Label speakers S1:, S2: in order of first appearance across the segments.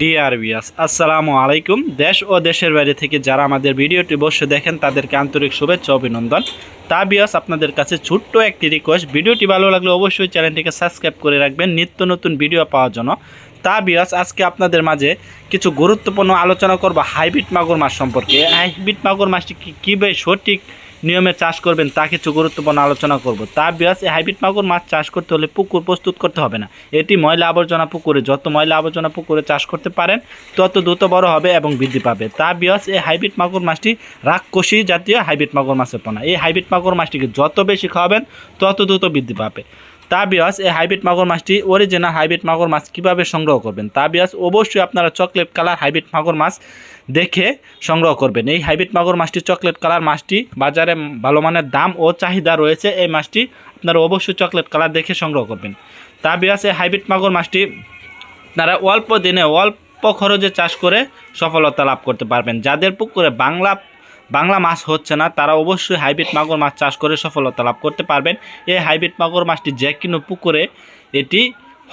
S1: DR বিয়াস আসসালামু আলাইকুম। দেশ ও দেশের বাইরে থেকে যারা আমাদের ভিডিওটি বসে দেখেন, তাদেরকে আন্তরিক শুভেচ্ছা অভিনন্দন। তা বিয়াস আপনাদের কাছে ছোট্ট একটি রিকোয়েস্ট ভিডিওটি ভালো লাগলে অবশ্যই চ্যানেলটিকে সাবস্ক্রাইব করে রাখবেন, নিত্য নতুন ভিডিও পাওয়ার জন্য। তা বিয়াস আজকে আপনাদের মাঝে কিছু গুরুত্বপূর্ণ আলোচনা করব হাইব্রিড মাগুর মাছ সম্পর্কে। হাইব্রিড মাগুর মাছটি কীভাবে সঠিক নিয়মে চাষ করবেন তা কিছু গুরুত্বপূর্ণ আলোচনা করব। তা বিয়াস এই হাইব্রিড মাগুর মাছ চাষ করতে হলে পুকুর প্রস্তুত করতে হবে না। এটি ময়লা আবর্জনা পুকুরে, যত ময়লা আবর্জনা পুকুরে চাষ করতে পারেন, তত দ্রুত বড় হবে এবং বৃদ্ধি পাবে। তা বিয়াস এই হাইব্রিড মাগুর মাছটি রাক্ষসী জাতীয় হাইব্রিড মাগুর মাছের পোনা। এই হাইব্রিড মাগুর মাছটিকে যত বেশি খাওয়াবেন, তত দ্রুত বৃদ্ধি পাবে। তা বিয়াস এই হাইব্রিড মাগুর মাছটি অরিজিনাল হাইব্রিড মাগুর মাছ কীভাবে সংগ্রহ করবেন? তা বিয়াস অবশ্যই আপনারা চকলেট কালার হাইব্রিড মাগুর মাছ দেখে সংগ্রহ করবেন। এই হাইব্রিড মাগুর মাছটি চকলেট কালার মাছটি বাজারে ভালো মানের দাম ও চাহিদা রয়েছে। এই মাছটি আপনারা অবশ্যই চকলেট কালার দেখে সংগ্রহ করবেন। তা বিয়াস এই হাইব্রিড মাগুর মাছটি তারা অল্প দিনে অল্প খরচে চাষ করে সফলতা লাভ করতে পারবেন। যাদের পুকুরে বাংলা বাংলা মাছ হচ্ছে না, তারা অবশ্যই হাইব্রিড মাগুর মাছ চাষ করে সফলতা লাভ করতে পারবেন। এই হাইব্রিড মাগুর মাছটি যে কোনো পুকুরে এটি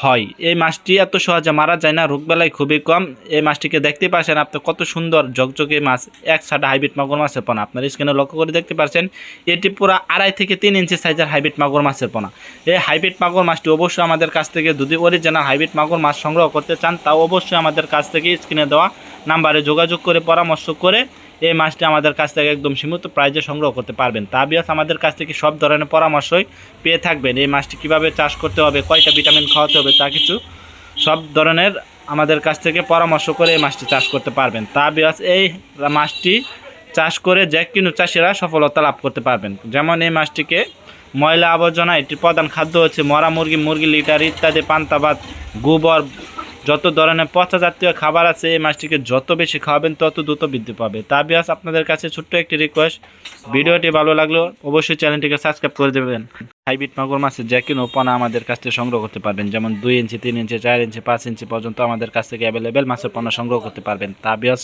S1: হয়। এই মাছটি এত সহজে মারা যায় না রোগবেলায় খুবই কম। এই মাছটিকে দেখতে পাচ্ছেন আপনি কত সুন্দর ঝকঝকে মাছ, এক সাটা হাইব্রিড মাগুর মাছের পোনা। আপনার স্ক্রিনে লক্ষ্য করে দেখতে পাচ্ছেন, এটি পুরো আড়াই থেকে তিন ইঞ্চি সাইজের হাইব্রিড মাগুর মাছের পোনা। এই হাইব্রিড মাগুর মাছটি অবশ্যই আমাদের কাছ থেকে যদি অরিজিনাল হাইব্রিড মাগুর মাছ সংগ্রহ করতে চান, তাও অবশ্যই আমাদের কাছ থেকে স্ক্রিনে দেওয়া নাম্বারে যোগাযোগ করে পরামর্শ করে এই মাছটি আমাদের কাছ থেকে একদম সীমিত প্রাইজে সংগ্রহ করতে পারবেন। তা বিয়াস আমাদের কাছ থেকে সব ধরনের পরামর্শই পেয়ে থাকবেন। এই মাছটি কীভাবে চাষ করতে হবে, কয়টা ভিটামিন খাওয়াতে হবে, তা কিছু সব ধরনের আমাদের কাছ থেকে পরামর্শ করে এই মাছটি চাষ করতে পারবেন। তা বিয়াস এই মাছটি চাষ করে যে কোনো চাষিরা সফলতা লাভ করতে পারবেন। যেমন এই মাছটিকে ময়লা আবর্জনা, এটির প্রধান খাদ্য হচ্ছে মরা মুরগি মুরগি লিটার ইত্যাদি পান্তাবাদ গোবর যত ধরনের পচা জাতীয় খাবার আছে এই মাছটিকে যত বেশি খাওয়াবেন, তত দ্রুত বৃদ্ধি পাবে। তা বিয়াস আপনাদের কাছে ছোট্ট একটি রিকোয়েস্ট ভিডিওটি ভালো লাগল, অবশ্যই চ্যানেলটিকে সাবস্ক্রাইব করে দেবেন। হাইব্রিড মাগুর মাছের যে কোনো পোনা আমাদের কাছ থেকে সংগ্রহ করতে পারবেন। যেমন দুই ইঞ্চি, তিন ইঞ্চি, চার ইঞ্চি, পাঁচ ইঞ্চি পর্যন্ত আমাদের কাছ থেকে অ্যাভেলেবেল মাছের পোনা সংগ্রহ করতে পারবেন। তা বিয়াস